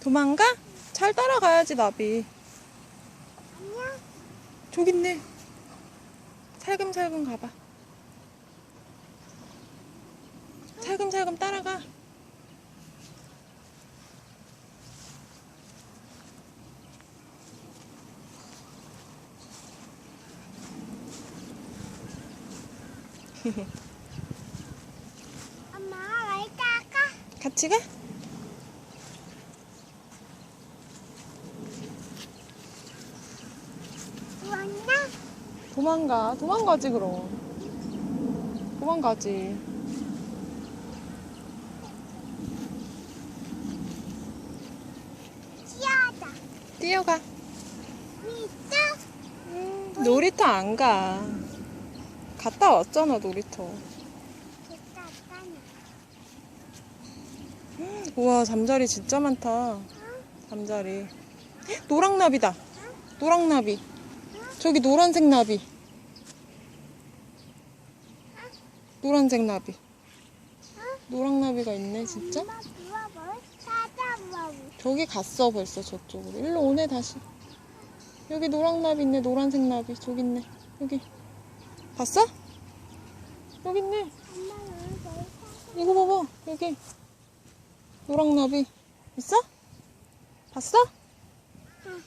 도망가? 잘 따라가야지 나비. 안녕. 저기 있네. 살금살금 가봐. 살금살금 따라가. 엄마 왜 따가? 같이 가? 왔나? 도망가. 도망가지 그럼. 도망가지. 지하다. 뛰어가. 미쳐. 음, 놀이터 안 가. 갔다 왔잖아 놀이터. 우와 잠자리 진짜 많다. 잠자리. 헉, 노랑나비다. 노랑나비. 저기 노란색 나비. 노란색 나비. 노랑나비가 있네 진짜. 저기 갔어 벌써 저쪽으로. 일로 오네 다시. 여기 노랑나비 있네 노란색 나비. 저기 있네. 여기. 봤어? 여기 있네. 이거 봐봐 여기. 노랑나비. 있어? 봤어? 응.